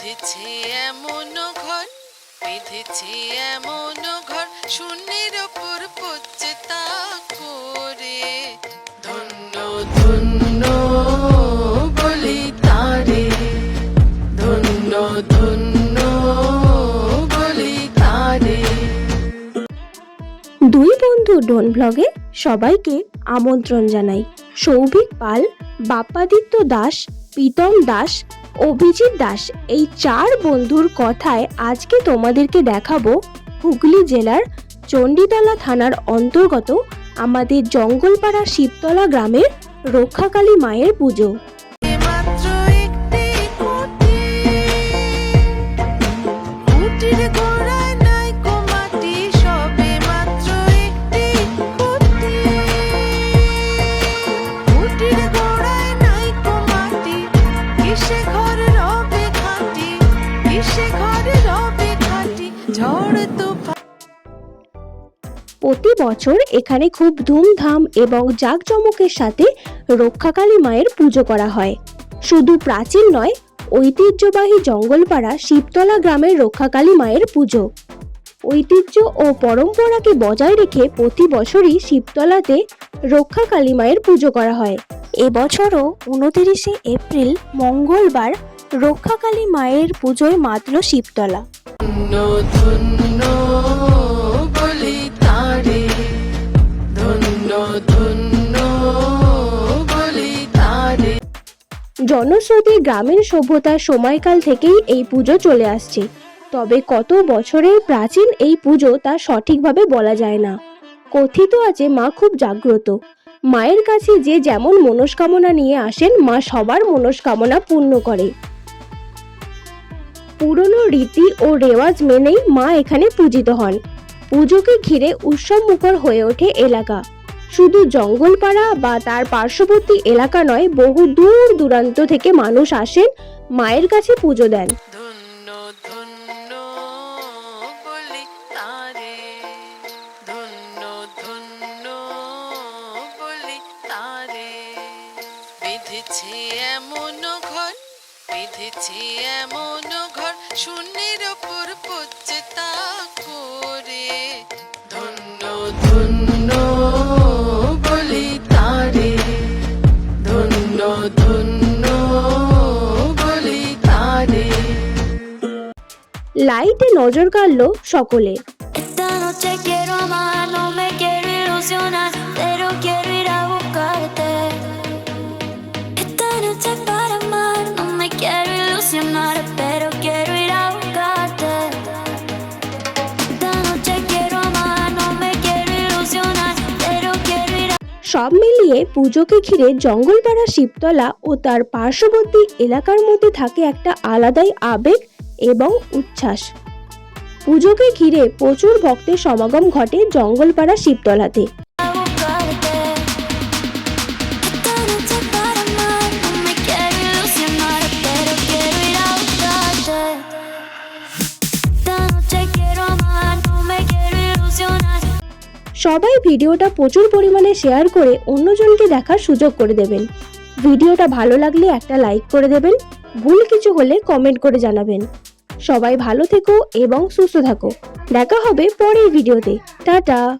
বিধেছে এমন ঘর, বিধেছে এমন ঘর, শূন্যের ওপর পড়ছে তা করে। ধন্য ধন্য বলি তারে, ধন্য ধন্য বলি তারে। দুই বন্ধু ডোন ব্লগে সবাইকে আমন্ত্রণ জানাই। সৌভিক পাল, বাপ্পাদিত্য দাস, প্রীতম দাস অভিজিৎ দাস, এই চার বন্ধুর কথায় আজকে তোমাদেরকে দেখাবো হুগলি জেলার চণ্ডীতলা থানার অন্তর্গত আমাদের জঙ্গলপাড়া শিবতলা গ্রামের রক্ষাকালী মায়ের পুজো। মাত্র একটি প্রতি বছর এখানে খুব ধুমধাম এবং জাঁকজমকের সাথে রক্ষাকালী মায়ের পুজো করা হয়। শুধু প্রাচীন নয়, ঐতিহ্যবাহী জঙ্গলপাড়া শিবতলা গ্রামের রক্ষাকালী মায়ের পুজো। ঐতিহ্য ও পরম্পরাকে বজায় রেখে প্রতি বছরই শিবতলাতে রক্ষাকালী মায়ের পুজো করা হয়। এবছরও উনতিরিশে এপ্রিল মঙ্গলবার রক্ষাকালী মায়ের পুজোয় মাতল শিবতলা। জনশ্রুতি গ্রামীণ সভ্যতার সময়কাল থেকেই এই পুজো চলে আসছে। তবে কত বছরের প্রাচীন এই পুজো তা সঠিকভাবে বলা যায় না। কথিত আছে, মা খুব জাগ্রত। মায়ের কাছে যে যেমন মনস্কামনা নিয়ে আসেন, মা সবার মনস্কামনা পূর্ণ করে। পুরনো রীতি ও রেওয়াজ মেনেই মা এখানে পূজিত হন। পুজোকে ঘিরে উৎসব মুখর হয়ে ওঠে এলাকা। শুধু জঙ্গলপাড়া বা তার পার্শ্ববর্তী এলাকা নয়, বহু দূর দূরান্ত থেকে মানুষ আসেন, মায়ের কাছে পুজো দেন। বিধেছে এমন ঘর, বিধেছে এমন ঘর, শূন্যের ওপর পড়ছে তা করে। ধন্য ধন্য pero quiero ir a সব মিলিয়ে পুজোকে ঘিরে জঙ্গলপাড়া শিবতলা ও তার পার্শ্ববর্তী এলাকার মধ্যে থাকে একটা আলাদাই আবেগ এবং উচ্ছ্বাস। পুজোকে ঘিরে প্রচুর ভক্তের সমাগম ঘটে জঙ্গলপাড়া শিবতলাতে. সবাই ভিডিওটা প্রচুর পরিমাণে শেয়ার করে অন্যজনকে দেখার সুযোগ করে দেবেন। ভিডিওটা ভালো লাগলে একটা লাইক করে দেবেন। ভুল কিছু হলে কমেন্ট করে জানাবেন। সবাই ভালো থেকো এবং সুস্থ থাকো। দেখা হবে পরের ভিডিওতে। টাটা।